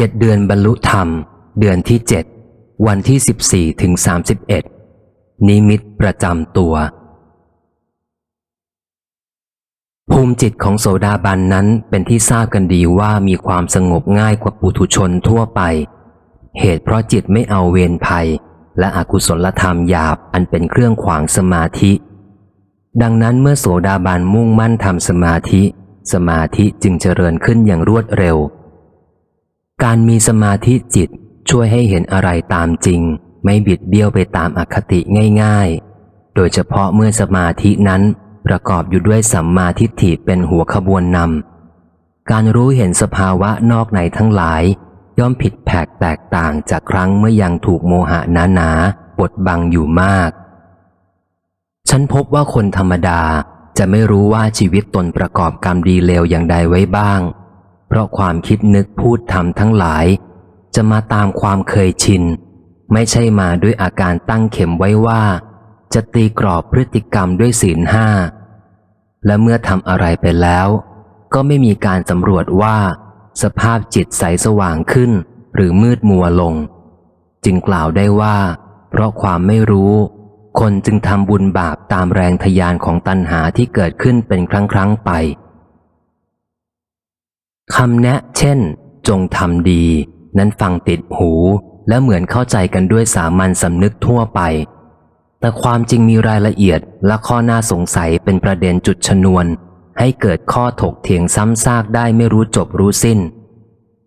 จ็ดเดือนบรรลุธรรม เดือนที่เจ็ดวันที่สิบสี่ถึงสามสิบเอ็ดนิมิตประจำตัว ภูมิจิตของโสดาบันนั้นเป็นที่ทราบกันดีว่ามีความสงบง่ายกว่าปุถุชนทั่วไป เหตุเพราะจิตไม่เอาเวรภัย และอกุศลธรรมหยาบอันเป็นเครื่องขวางสมาธิ ดังนั้นเมื่อโสดาบันมุ่งมั่นทำสมาธิ สมาธิจึงเจริญขึ้นอย่างรวดเร็ว การมีสมาธิจิตช่วยให้เห็นอะไรตามจริง ไม่บิดเบี้ยวไปตามอคติง่าย ๆ โดยเฉพาะเมื่อสมาธินั้นประกอบอยู่ด้วยสัมมาทิฏฐิเป็นหัวขบวนนำ การรู้เห็นสภาวะนอกในทั้งหลาย ย่อมผิดแผกแตกต่างจากครั้งเมื่อยังถูกโมหะหนาหนาๆบดบังอยู่มาก ฉันพบว่าคนธรรมดาจะไม่รู้ว่าชีวิตตนประกอบกรรมดีเลวอย่างใดไว้บ้าง เพราะความคิดนึกพูดทำทั้งหลาย จะมาตามความเคยชิน ไม่ใช่มาด้วยอาการตั้งเข็มไว้ว่า จะตีกรอบพฤติกรรมด้วยศีลห้า และเมื่อทำอะไรไปแล้ว ก็ไม่มีการสำรวจว่า สภาพจิตใสสว่างขึ้น หรือมืดมัวลง จึงกล่าวได้ว่า เพราะความไม่รู้ คนจึงทำบุญบาปตามแรงทยานของตัณหาที่เกิดขึ้นเป็นครั้งครั้งๆไป คำแนะ เช่น จงทำดี นั้นฟังติดหูและเหมือนเข้าใจกันด้วยสามัญสำนึกทั่วไป แต่ความจริงมีรายละเอียดและข้อน่าสงสัยเป็นประเด็นจุดชนวน ให้เกิดข้อถกเถียงซ้ำซากได้ไม่รู้จบรู้สิ้น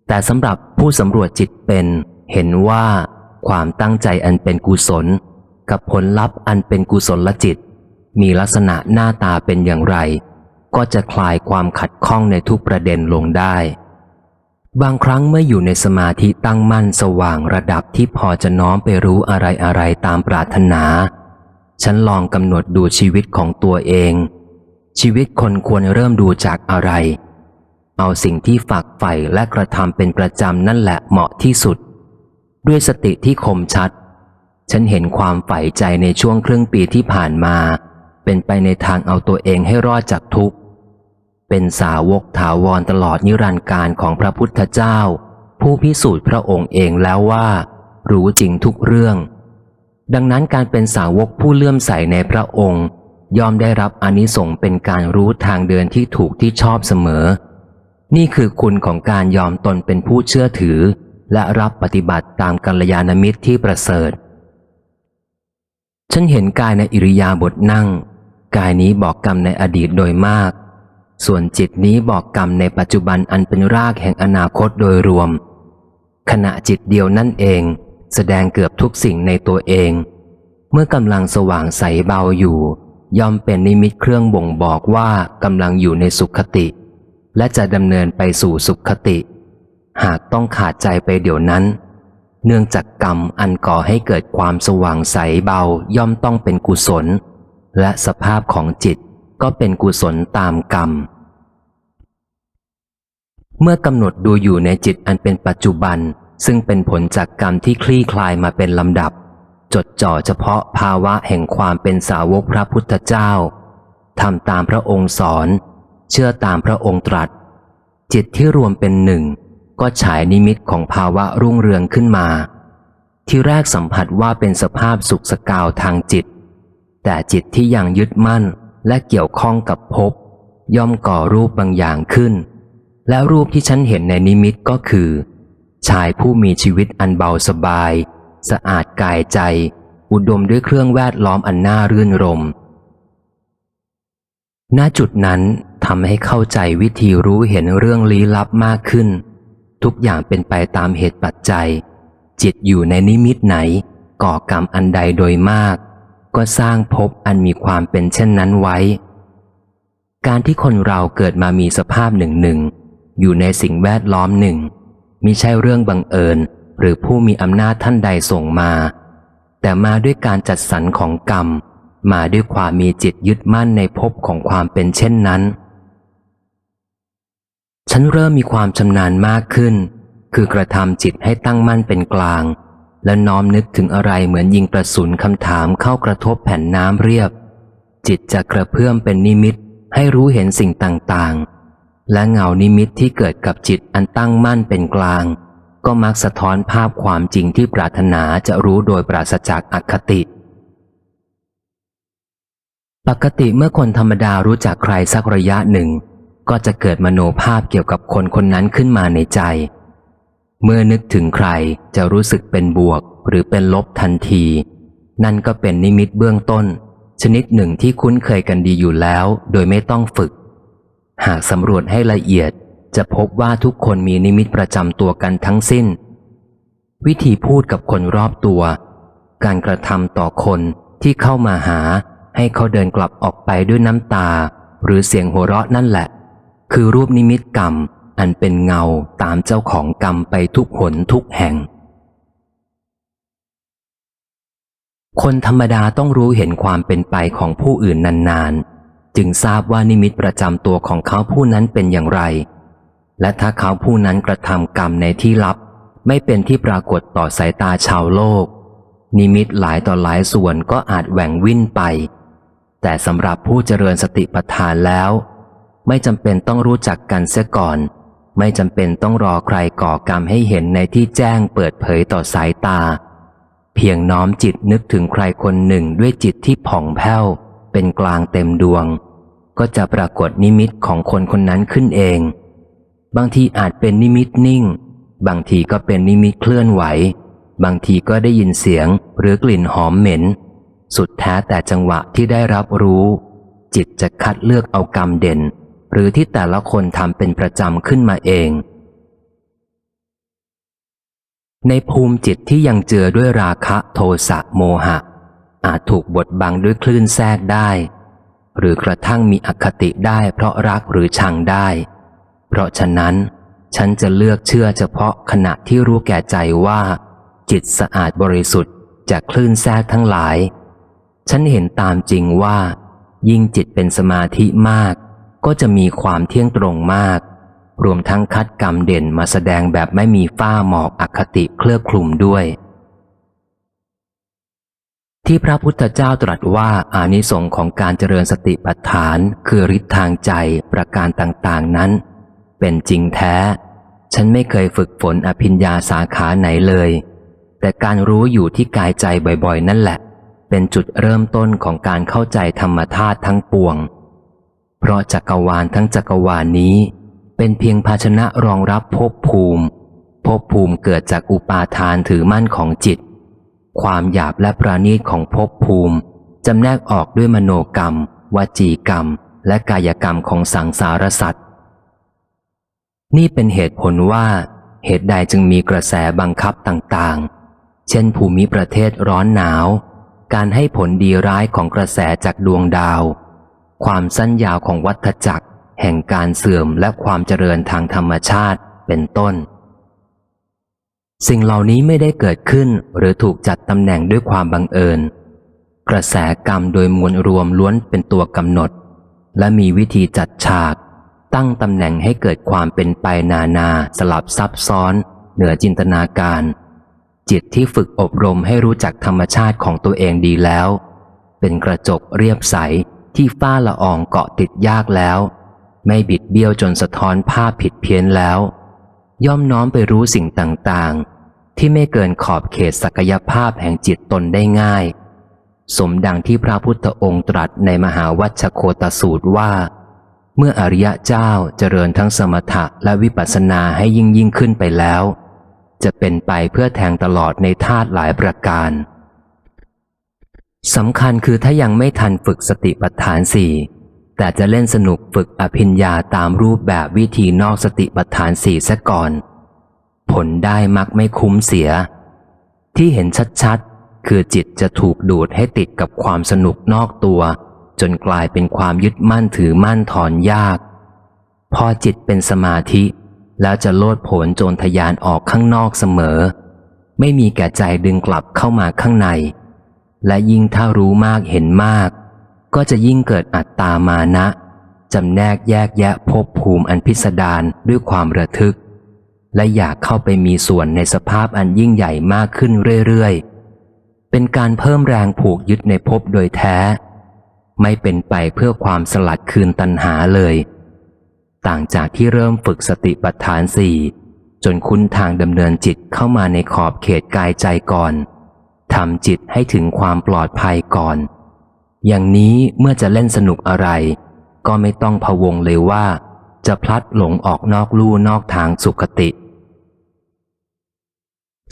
แต่สำหรับผู้สำรวจจิตเป็น เห็นว่า ความตั้งใจอันเป็นกุศล กับผลลัพธ์อันเป็นกุศลจิต มีลักษณะหน้าตาเป็นอย่างไร ก็จะคลายความขัดข้องในทุกประเด็นลงได้ บางครั้งเมื่ออยู่ในสมาธิตั้งมั่นสว่างระดับที่พอจะน้อมไปรู้อะไรอะไรตามปรารถนา ฉันลองกำหนดดูชีวิตของตัวเอง ชีวิตคนควรเริ่มดูจากอะไร เอาสิ่งที่ฝักใฝ่และกระทำเป็นประจำนั่นแหละเหมาะที่สุด ด้วยสติที่คมชัด ฉันเห็นความใฝ่ใจในช่วงครึ่งปีที่ผ่านมาเป็นไปในทางเอาตัวเองให้รอดจากทุกข์ เป็นสาวกถาวรตลอดนิรันดร์การของพระพุทธเจ้า ผู้พิสูจน์พระองค์เองแล้วว่า รู้จริงทุกเรื่อง ดังนั้นการเป็นสาวกผู้เลื่อมใสในพระองค์ย่อมได้รับอานิสงส์เป็นการรู้ทางเดินที่ถูกที่ชอบเสมอ นี่คือคุณของการยอมตนเป็นผู้เชื่อถือ และรับปฏิบัติตามกัลยาณมิตรที่ประเสริฐ ฉันเห็นกายในอิริยาบถนั่ง กายนี้บอกกรรมในอดีตโดยมาก ส่วนจิตนี้บอกกรรมในปัจจุบันอันเป็นรากแห่งอนาคตโดยรวม ขณะจิตเดียวนั่นเอง แสดงเกือบทุกสิ่งในตัวเอง เมื่อกำลังสว่างใสเบาอยู่ ย่อมเป็นนิมิตเครื่องบ่งบอกว่ากำลังอยู่ในสุขคติ และจะดำเนินไปสู่สุขคติ หากต้องขาดใจไปเดี๋ยวนั้น เนื่องจากกรรมอันก่อให้เกิดความสว่างใสเบาย่อมต้องเป็นกุศล และสภาพของจิต ก็เป็นกุศลตามกรรม เมื่อกำหนดดูอยู่ในจิตอันเป็นปัจจุบัน ซึ่งเป็นผลจากกรรมที่คลี่คลายมาเป็นลำดับ จดจ่อเฉพาะภาวะแห่งความเป็นสาวกพระพุทธเจ้าทำตามพระองค์สอน เชื่อตามพระองค์ตรัส จิตที่รวมเป็นหนึ่ง ก็ฉายนิมิตของภาวะรุ่งเรืองขึ้นมา ที่แรกสัมผัสว่าเป็นสภาพสุขสกาวทางจิต แต่จิตที่ยังยึดมั่น และเกี่ยวข้องกับภพย่อมก่อรูปบางอย่างขึ้น และรูปที่ฉันเห็นในนิมิตก็คือ ชายผู้มีชีวิตอันเบาสบาย สะอาดกายใจ อุดมด้วยเครื่องแวดล้อมอันน่ารื่นรมณจุดนั้นทำให้เข้าใจวิธีรู้เห็นเรื่องลี้ลับมากขึ้น ทุกอย่างเป็นไปตามเหตุปัจจัย จิตอยู่ในนิมิตไหน ก่อกรรมอันใดโดยมาก ก็สร้างภพอันมีความเป็นเช่นนั้นไว้ การที่คนเราเกิดมามีสภาพหนึ่งหนึ่งอยู่ในสิ่งแวดล้อมหนึ่งมิใช่เรื่องบังเอิญหรือผู้มีอำนาจท่านใดส่งมา แต่มาด้วยการจัดสรรของกรรม มาด้วยความมีจิตยึดมั่นในภพของความเป็นเช่นนั้น ฉันเริ่มมีความชำนาญมากขึ้น คือกระทำจิตให้ตั้งมั่นเป็นกลาง และน้อมนึกถึงอะไรเหมือนยิงประสุนคำถามเข้ากระทบแผ่นน้ำเรียบ จิตจะกระเพื่อมเป็นนิมิตให้รู้เห็นสิ่งต่างๆ และเงานิมิตที่เกิดกับจิตอันตั้งมั่นเป็นกลาง ก็มักสะท้อนภาพความจริงที่ปรารถนาจะรู้โดยปราศจากอคติ ปกติเมื่อคนธรรมดารู้จักใครสักระยะหนึ่ง ก็จะเกิดมโนภาพเกี่ยวกับคนคนนั้นขึ้นมาในใจ เมื่อนึกถึงใครจะรู้สึกเป็นบวกหรือเป็นลบทันที นั่นก็เป็นนิมิตเบื้องต้น ชนิดหนึ่งที่คุ้นเคยกันดีอยู่แล้ว โดยไม่ต้องฝึก หากสำรวจให้ละเอียด จะพบว่าทุกคนมีนิมิตประจำตัวกันทั้งสิ้น วิธีพูดกับคนรอบตัว การกระทำต่อคนที่เข้ามาหา ให้เขาเดินกลับออกไปด้วยน้ำตา หรือเสียงหัวเราะนั่นแหละ คือรูปนิมิตกรรม อันเป็นเงาตามเจ้าของกรรมไปทุกหนทุกแห่ง คนธรรมดาต้องรู้เห็นความเป็นไปของผู้อื่นนานๆ จึงทราบว่านิมิตประจำตัวของเขาผู้นั้นเป็นอย่างไร และถ้าเขาผู้นั้นกระทำกรรมในที่ลับ ไม่เป็นที่ปรากฏต่อสายตาชาวโลก นิมิตหลายต่อหลายส่วนก็อาจแหว่งวิ่นไป แต่สำหรับผู้เจริญสติปัฏฐานแล้วไม่จำเป็นต้องรู้จักกันเสียก่อน ไม่จำเป็นต้องรอใครก่อกรรมให้เห็นในที่แจ้งเปิดเผยต่อสายตา เพียงน้อมจิตนึกถึงใครคนหนึ่งด้วยจิตที่ผ่องแผ้ว เป็นกลางเต็มดวง ก็จะปรากฏนิมิตของคนคนนั้นขึ้นเอง บางทีอาจเป็นนิมิตนิ่ง บางทีก็เป็นนิมิตเคลื่อนไหว บางทีก็ได้ยินเสียงหรือกลิ่นหอมเหม็น สุดแท้แต่จังหวะที่ได้รับรู้ จิตจะคัดเลือกเอากรรมเด่น หรือที่แต่ละคนทำเป็นประจำขึ้นมาเอง ในภูมิจิตที่ยังเจือด้วยราคะโทสะโมหะ อาจถูกบดบังด้วยคลื่นแทรกได้ หรือกระทั่งมีอคติได้เพราะรักหรือชังได้ เพราะฉะนั้น ฉันจะเลือกเชื่อเฉพาะขณะที่รู้แก่ใจว่า จิตสะอาดบริสุทธิ์จากคลื่นแทรกทั้งหลาย ฉันเห็นตามจริงว่า ยิ่งจิตเป็นสมาธิมาก ก็จะมีความเที่ยงตรงมาก รวมทั้งคัดกรรมเด่นมาแสดงแบบไม่มีฝ้าหมอกอคติเคลือบคลุมด้วย ที่พระพุทธเจ้าตรัสว่าอานิสงส์ของการเจริญสติปัฏฐานคือฤทธิ์ทางใจประการต่างๆนั้น เป็นจริงแท้ ฉันไม่เคยฝึกฝนอภิญญาสาขาไหนเลย แต่การรู้อยู่ที่กายใจบ่อยๆ นั่นแหละ เป็นจุดเริ่มต้นของการเข้าใจธรรมธาตุทั้งปวง เพราะจักรวาลทั้งจักรวาลนี้ เป็นเพียงภาชนะรองรับภพภูมิภพภูมิเกิดจากอุปาทานถือมั่นของจิต ความหยาบและประณีตของภพภูมิจำแนกออกด้วยมโนกรรม วจีกรรม และกายกรรมของสังสารสัตว์ นี่เป็นเหตุผลว่า เหตุใดจึงมีกระแสบังคับต่างๆ เช่นภูมิประเทศร้อนหนาว การให้ผลดีร้ายของกระแสจากดวงดาว ความสั้นยาวของวัฏจักร แห่งการเสื่อมและความเจริญทางธรรมชาติเป็นต้น สิ่งเหล่านี้ไม่ได้เกิดขึ้นหรือถูกจัดตำแหน่งด้วยความบังเอิญ กระแสกรรมโดยมวลรวมล้วนเป็นตัวกำหนด และมีวิธีจัดฉาก ตั้งตำแหน่งให้เกิดความเป็นไปนานาสลับซับซ้อน เหนือจินตนาการ จิตที่ฝึกอบรมให้รู้จักธรรมชาติของตัวเองดีแล้ว เป็นกระจกเรียบใส ที่ฝ้าละอองเกาะติดยากแล้ว ไม่บิดเบี้ยวจนสะท้อนภาพผิดเพี้ยนแล้ว ย่อมน้อมไปรู้สิ่งต่างๆ ที่ไม่เกินขอบเขตศักยภาพแห่งจิตตนได้ง่าย สมดังที่พระพุทธองค์ตรัสในมหาวัชโคตสูตรว่า เมื่ออริยะเจ้าเจริญทั้งสมถะและวิปัสสนาให้ยิ่งยิ่งขึ้นไปแล้ว จะเป็นไปเพื่อแทงตลอดในธาตุหลายประการ สำคัญคือถ้ายังไม่ทันฝึกสติปัฏฐานสี่แต่จะเล่นสนุกฝึกอภิญญาตามรูปแบบวิธีนอกสติปัฏฐานสี่ซะก่อน ผลได้มักไม่คุ้มเสีย ที่เห็นชัดๆ คือจิตจะถูกดูดให้ติดกับความสนุกนอกตัว จนกลายเป็นความยึดมั่นถือมั่นถอนยาก พอจิตเป็นสมาธิ แล้วจะโลดผนโจรทยานออกข้างนอกเสมอ ไม่มีแก่ใจดึงกลับเข้ามาข้างใน และยิ่งถ้ารู้มากเห็นมาก ก็จะยิ่งเกิดอัตตามานะจำแนกแยกแยะภพภูมิอันพิสดารด้วยความระทึก และอยากเข้าไปมีส่วนในสภาพอันยิ่งใหญ่มากขึ้นเรื่อยๆ เป็นการเพิ่มแรงผูกยึดในภพโดยแท้ ไม่เป็นไปเพื่อความสลัดคืนตัณหาเลย ต่างจากที่เริ่มฝึกสติปัฏฐานสี่จนคุ้นทางดำเนินจิตเข้ามาในขอบเขตกายใจก่อน ทำจิตให้ถึงความปลอดภัยก่อน อย่างนี้เมื่อจะเล่นสนุกอะไร ก็ไม่ต้องพะวงเลยว่า จะพลัดหลงออกนอกลู่นอกทางสุขติ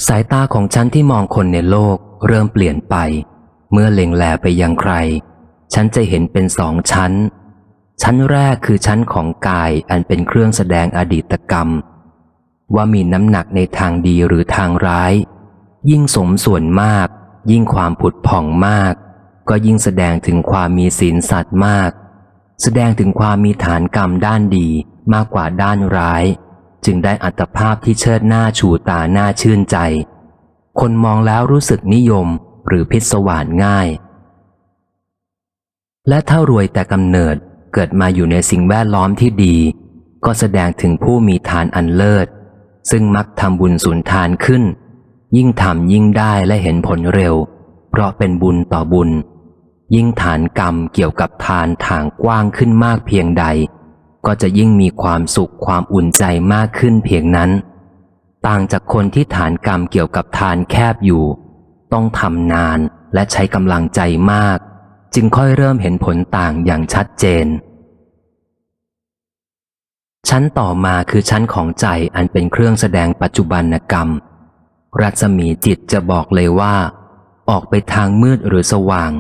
สายตาของฉันที่มองคนในโลกเริ่มเปลี่ยนไป เมื่อเล็งแลไปยังใคร ฉันจะเห็นเป็นสองชั้น ชั้นแรกคือชั้นของกายอันเป็นเครื่องแสดงอดีตกรรม ว่ามีน้ำหนักในทางดีหรือทางร้าย ยิ่งสมส่วนมาก ยิ่งความผุดผ่องมาก ก็ยิ่งแสดงถึงความมีศีลสัตว์มาก แสดงถึงความมีฐานกรรมด้านดีมากกว่าด้านร้าย จึงได้อัตภาพที่เชิดหน้าชูตาหน้าชื่นใจ คนมองแล้วรู้สึกนิยมหรือพิศวาสง่าย และถ้ารวยแต่กำเนิดเกิดมาอยู่ในสิ่งแวดล้อมที่ดี ก็แสดงถึงผู้มีทานอันเลิศ ซึ่งมักทำบุญสุนทานขึ้น ยิ่งทำยิ่งได้และเห็นผลเร็ว เพราะเป็นบุญต่อบุญ ยิ่งฐานกรรมเกี่ยวกับทานทางกว้างขึ้นมากเพียงใด ก็จะยิ่งมีความสุขความอุ่นใจมากขึ้นเพียงนั้น ต่างจากคนที่ฐานกรรมเกี่ยวกับทานแคบอยู่ ต้องทำนานและใช้กำลังใจมาก จึงค่อยเริ่มเห็นผลต่างอย่างชัดเจน ชั้นต่อมาคือชั้นของใจอันเป็นเครื่องแสดงปัจจุบันกรรม รัศมีจิตจะบอกเลยว่า ออกไปทางมืดหรือสว่าง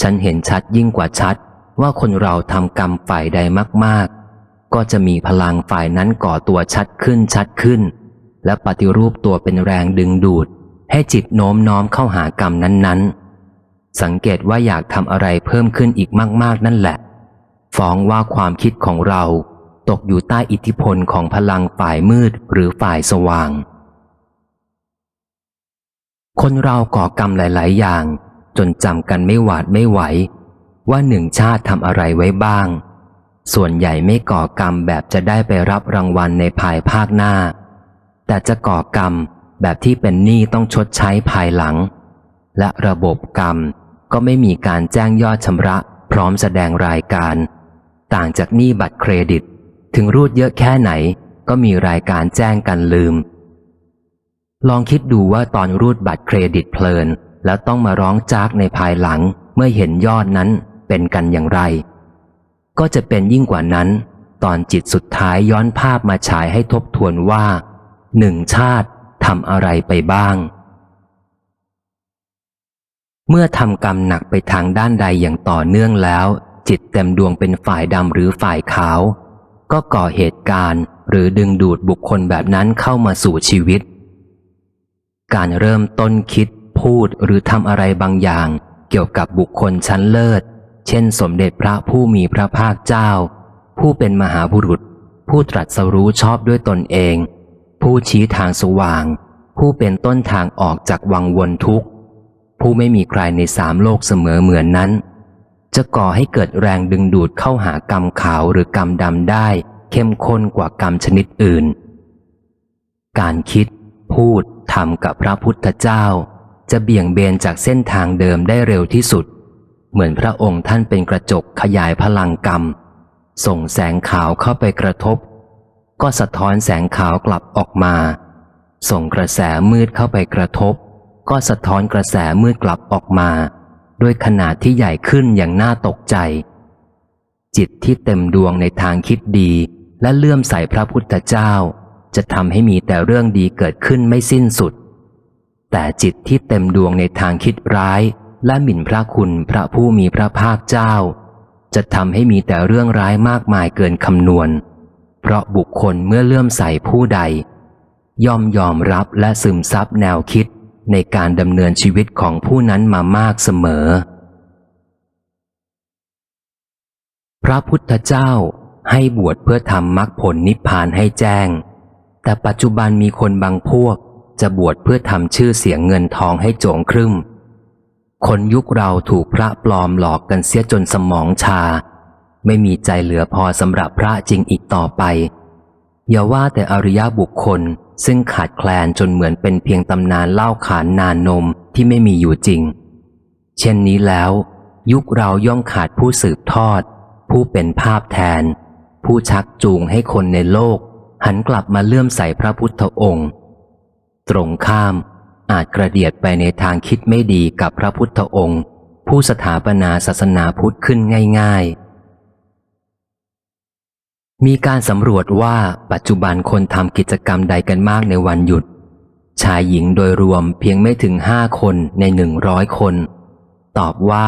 ฉันเห็นชัดยิ่งกว่าชัดว่าคนเราทำกรรมฝ่ายใดมาก ๆ ก็จะมีพลังฝ่ายนั้นก่อตัวชัดขึ้นชัดขึ้น และปฏิรูปตัวเป็นแรงดึงดูด ให้จิตโน้มน้อมเข้าหากรรมนั้นๆ สังเกตว่าอยากทำอะไรเพิ่มขึ้นอีกมาก ๆ นั่นแหละ ฟ้องว่าความคิดของเราตกอยู่ใต้อิทธิพลของพลังฝ่ายมืดหรือฝ่ายสว่าง คนเราก่อกรรมหลาย ๆ อย่าง จนจำกันไม่หวาดไม่ไหว ว่าหนึ่งชาติทำอะไรไว้บ้าง ส่วนใหญ่ไม่ก่อกรรมแบบจะได้ไปรับรางวัลในภายภาคหน้า แต่จะก่อกรรมแบบที่เป็นหนี้ต้องชดใช้ภายหลัง และระบบกรรมก็ไม่มีการแจ้งยอดชำระ พร้อมแสดงรายการ ต่างจากหนี้บัตรเครดิต ถึงรูดเยอะแค่ไหน ก็มีรายการแจ้งกันลืม ลองคิดดูว่าตอนรูดบัตรเครดิตเพลิน แล้วต้องมาร้องจากในภายหลังเมื่อเห็นยอดนั้นเป็นกันอย่างไร ก็จะเป็นยิ่งกว่านั้น ตอนจิตสุดท้ายย้อนภาพมาฉายให้ทบทวนว่าหนึ่งชาติทำอะไรไปบ้าง เมื่อทำกรรมหนักไปทางด้านใดอย่างต่อเนื่องแล้ว จิตเต็มดวงเป็นฝ่ายดำหรือฝ่ายขาว ก็ก่อเหตุการณ์หรือดึงดูดบุคคลแบบนั้นเข้ามาสู่ชีวิต การเริ่มต้นคิดพูดหรือทำอะไรบางอย่าง เกี่ยวกับบุคคลชั้นเลิศ เช่น สมเด็จพระผู้มีพระภาคเจ้า ผู้เป็นมหาบุรุษ ผู้ตรัสรู้ชอบด้วยตนเอง ผู้ชี้ทางสว่าง ผู้เป็นต้นทางออกจากวังวนทุกข์ ผู้ไม่มีใครในสามโลกเสมอเหมือนนั้น จะก่อให้เกิดแรงดึงดูดเข้าหากรรมขาวหรือกรรมดำได้ เข้มข้นกว่ากรรมชนิดอื่น การคิด พูด ทำกับพระพุทธเจ้า จะเบี่ยงเบนจากเส้นทางเดิมได้เร็วที่สุด เหมือนพระองค์ท่านเป็นกระจกขยายพลังกรรม ส่งแสงขาวเข้าไปกระทบ ก็สะท้อนแสงขาวกลับออกมา ส่งกระแสมืดเข้าไปกระทบ ก็สะท้อนกระแสมืดกลับออกมา ด้วยขนาดที่ใหญ่ขึ้นอย่างน่าตกใจ จิตที่เต็มดวงในทางคิดดีและเลื่อมใสพระพุทธเจ้า จะทำให้มีแต่เรื่องดีเกิดขึ้นไม่สิ้นสุด แต่จิตที่เต็มดวงในทางคิดร้าย และหมิ่นพระคุณพระผู้มีพระภาคเจ้า จะทำให้มีแต่เรื่องร้ายมากมายเกินคำนวณ เพราะบุคคลเมื่อเลื่อมใสผู้ใด ย่อมยอมรับและซึมซับแนวคิดในการดำเนินชีวิตของผู้นั้นมามากเสมอ พระพุทธเจ้าให้บวชเพื่อทำมรรคผลนิพพานให้แจ้ง แต่ปัจจุบันมีคนบางพวก จะบวชเพื่อทำชื่อเสียงเงินทองให้โจงครึ่ม คนยุคเราถูกพระปลอมหลอกกันเสียจนสมองชา ไม่มีใจเหลือพอสำหรับพระจริงอีกต่อไป อย่าว่าแต่อริยบุคคลซึ่งขาดแคลนจนเหมือนเป็นเพียงตำนานเล่าขานนานนมที่ไม่มีอยู่จริง เช่นนี้แล้ว ยุคเราย่อมขาดผู้สืบทอด ผู้เป็นภาพแทน ผู้ชักจูงให้คนในโลก หันกลับมาเลื่อมใสพระพุทธองค์ ตรงข้ามอาจกระเดียดไปในทางคิดไม่ดีกับพระพุทธองค์ ผู้สถาปนาศาสนาพุทธขึ้นง่ายๆ มีการสำรวจว่าปัจจุบันคนทำกิจกรรมใดกันมากในวันหยุด ชายหญิงโดยรวมเพียงไม่ถึงห้าคนในหนึ่งร้อยคน ตอบว่า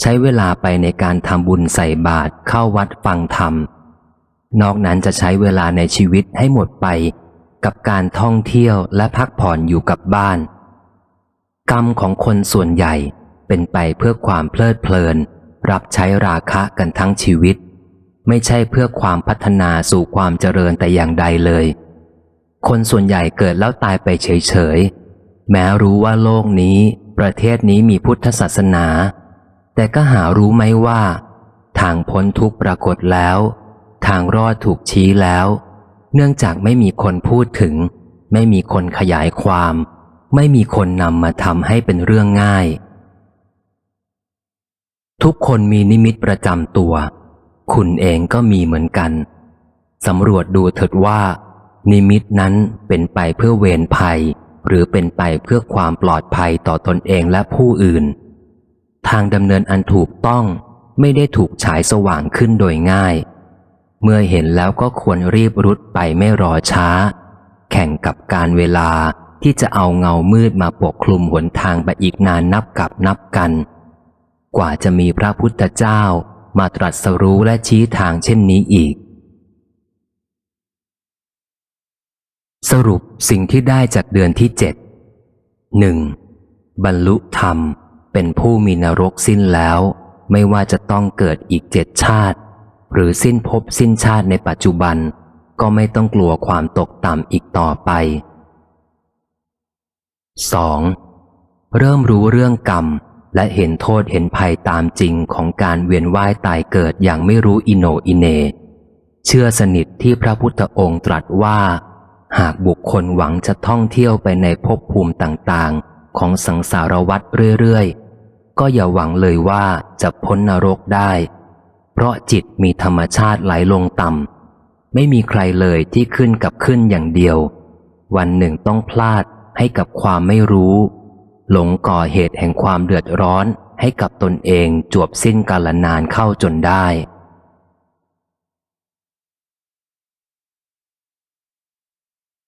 ใช้เวลาไปในการทำบุญใส่บาตรเข้าวัดฟังธรรม นอกนั้นจะใช้เวลาในชีวิตให้หมดไป กับการท่องเที่ยวและพักผ่อนอยู่กับบ้าน กรรมของคนส่วนใหญ่เป็นไปเพื่อความเพลิดเพลิน รับใช้ราคะกันทั้งชีวิต ไม่ใช่เพื่อความพัฒนาสู่ความเจริญแต่อย่างใดเลย คนส่วนใหญ่เกิดแล้วตายไปเฉยๆ แม้รู้ว่าโลกนี้ ประเทศนี้มีพุทธศาสนา แต่ก็หารู้ไหมว่า ทางพ้นทุกปรากฏแล้ว ทางรอดถูกชี้แล้ว เนื่องจากไม่มีคนพูดถึง ไม่มีคนขยายความ ไม่มีคนนำมาทำให้เป็นเรื่องง่าย ทุกคนมีนิมิตประจำตัว คุณเองก็มีเหมือนกันสำรวจดูเถิดว่า นิมิตนั้นเป็นไปเพื่อเวรภัย หรือเป็นไปเพื่อความปลอดภัยต่อตนเองและผู้อื่น ทางดำเนินอันถูกต้องไม่ได้ถูกฉายสว่างขึ้นโดยง่าย เมื่อเห็นแล้วก็ควรรีบรุดไปไม่รอช้า แข่งกับการเวลาที่จะเอาเงามืดมาปกคลุมหนทางไปอีกนานนับกับนับกัน กว่าจะมีพระพุทธเจ้ามาตรัสรู้และชี้ทางเช่นนี้อีก สรุปสิ่งที่ได้จากเดือนที่เจ็ดหนึ่งบรรลุธรรมเป็นผู้มีนรกสิ้นแล้ว ไม่ว่าจะต้องเกิดอีกเจ็ดชาติ หรือสิ้นภพสิ้นชาติในปัจจุบัน ก็ไม่ต้องกลัวความตกต่ำอีกต่อไป 2. เริ่มรู้เรื่องกรรม และเห็นโทษเห็นภัยตามจริงของการเวียนว่ายตายเกิดอย่างไม่รู้อิโนอิเน เชื่อสนิทที่พระพุทธองค์ตรัสว่า หากบุคคลหวังจะท่องเที่ยวไปในภพภูมิต่างๆ ของสังสารวัฏเรื่อยๆ ก็อย่าหวังเลยว่าจะพ้นนรกได้ เพราะจิตมีธรรมชาติไหลลงต่ำ ไม่มีใครเลยที่ขึ้นกับขึ้นอย่างเดียว วันหนึ่งต้องพลาดให้กับความไม่รู้ หลงก่อเหตุแห่งความเดือดร้อนให้กับตนเองจวบสิ้นกาลนานเข้าจนได้